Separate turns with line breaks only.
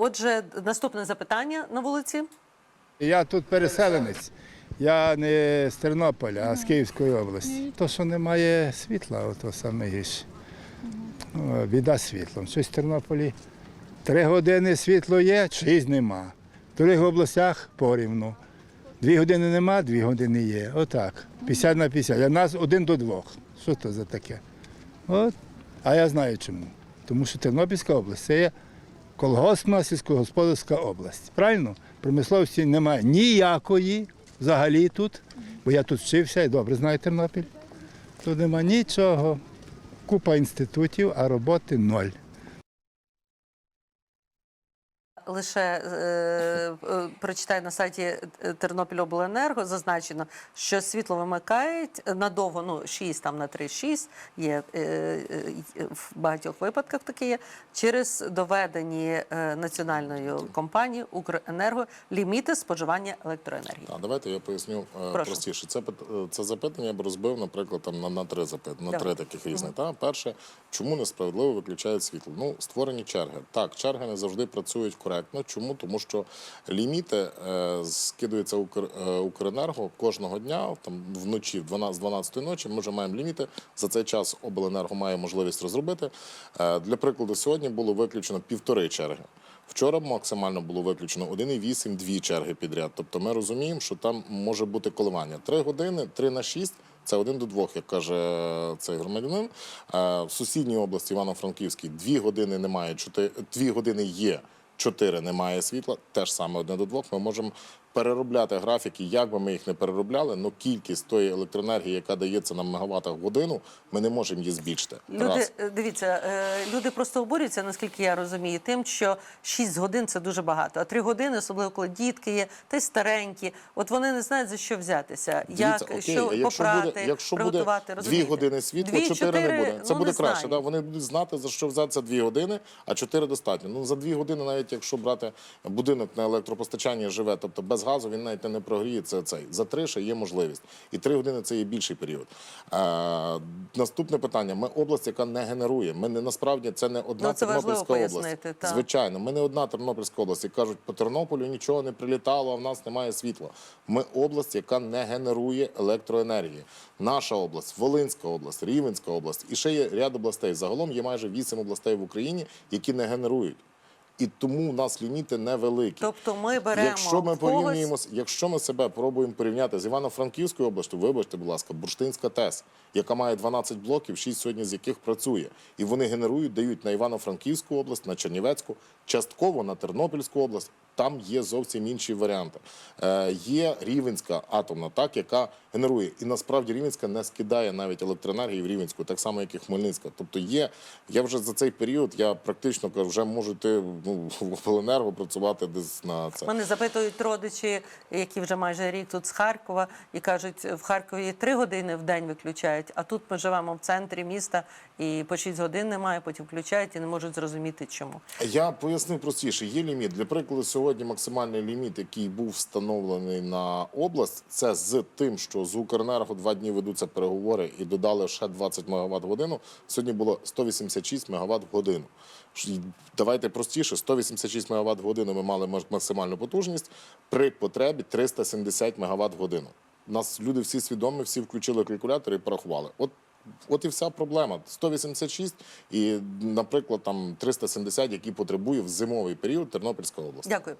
Отже, наступне запитання на вулиці.
Я тут переселенець. Я не з Тернополя, а з Київської області. То, що немає світла, то саме гірше. Біда світлом. Щось в Тернополі три години світло є, шість нема. В других областях порівну. Дві години нема, дві години є. Отак. 50 на 50. А нас один до двох. Що то за таке? От. А я знаю чому. Тому що Тернопільська область це є колгоспна сільськогосподарська область. Правильно? Промисловості немає ніякої взагалі тут, бо я тут вчився і добре знаю Тернопіль. Тут немає нічого. Купа інститутів, а роботи ноль.
Лише е, е, прочитай на сайті е, Тернопільобленерго зазначено, що світло вимикають надовго, ну 6 там на 3-6 є е, е, в багатьох випадках таке є, через доведені е, національною компанією Укренерго ліміти споживання електроенергії.
А давайте я поясню е, простіше. Це е, це запитання я б розбив, наприклад, там на, на три запитання, на три таких різних. Та перше, чому несправедливо виключають світло? Ну, створені черги. Так, черги не завжди працюють коректно. Чому? Тому що ліміти е, скидуються Укр, е, Укренерго кожного дня, там вночі, в 12, з 12 ночі. Ми вже маємо ліміти. За цей час обленерго має можливість розробити. Е, для прикладу, сьогодні було виключено півтори черги. Вчора максимально було виключено 1,8, дві черги підряд. Тобто ми розуміємо, що там може бути коливання. Три години, 3 на 6 – це один до двох, як каже цей громадянин. В сусідній області Івано-Франківській дві години немає, чотири, дві години є, чотири немає світла. Теж саме одне до двох. Ми можемо переробляти графіки, як би ми їх не переробляли, але кількість тої електроенергії, яка дається нам мегаваттах в годину, ми не можемо її збільшити.
Люди,
Раз.
е, дивіться, е, люди просто обурюються, наскільки я розумію, тим, що 6 годин це дуже багато, а 3 години, особливо коли дітки є, та й старенькі, от вони не знають за що взятися,
Дивіться,
як
окей,
що
якщо
попрати,
буде, якщо
приготувати.
дві
розумієте?
години світла,
Дві,
чотири не буде. Це
ну,
буде краще. Да? Вони будуть знати, за що взятися дві години, а чотири достатньо. Ну за дві години, навіть якщо брати будинок на електропостачанні живе, тобто без газу, він навіть не прогріє це цей. За три ще є можливість. І три години це є більший період. Е, наступне питання: ми область, яка не генерує. Ми не насправді це не одна
Ну, це
Тернопільська область.
пояснити, так.
Звичайно, ми не одна Тернопільська область. І кажуть, по Тернополю нічого не прилітало, а в нас немає світла. Ми область, яка не генерує електроенергії. Наша область, Волинська область, Рівенська область і ще є ряд областей. Загалом є майже вісім областей в Україні, які не генерують. І тому у нас ліміти невеликі.
Тобто ми беремо
Якщо ми
когось-
порівнюємо, з- якщо ми себе пробуємо порівняти з Івано-Франківською областю, вибачте, будь ласка, Бурштинська ТЕС, яка має 12 блоків, 6 сьогодні з яких працює, і вони генерують, дають на Івано-Франківську область, на Чернівецьку, частково на Тернопільську область. Там є зовсім інші варіанти. Е, є Рівенська атомна, так яка генерує, і насправді Рівенська не скидає навіть електроенергії в Рівенську, так само як і Хмельницька. Тобто є. Я вже за цей період я практично кажу, вже можу йти ну, в обленерго працювати десь на це.
Мене запитують родичі, які вже майже рік тут з Харкова, і кажуть, в Харкові три години в день виключають, а тут ми живемо в центрі міста і по 6 годин немає, потім включають і не можуть зрозуміти, чому.
Я пояснив простіше. Є ліміт. Для прикладу, сьогодні максимальний ліміт, який був встановлений на область, це з тим, що з Укренерго два дні ведуться переговори і додали ще 20 МВт в годину. Сьогодні було 186 МВт в годину. Давайте простіше, 186 МВт в годину ми мали максимальну потужність при потребі 370 МВт в годину. Нас люди всі свідомі, всі включили калькулятор і порахували. От От і вся проблема. 186 і, наприклад, там 370, які потребує в зимовий період Тернопільська області.
Дякую.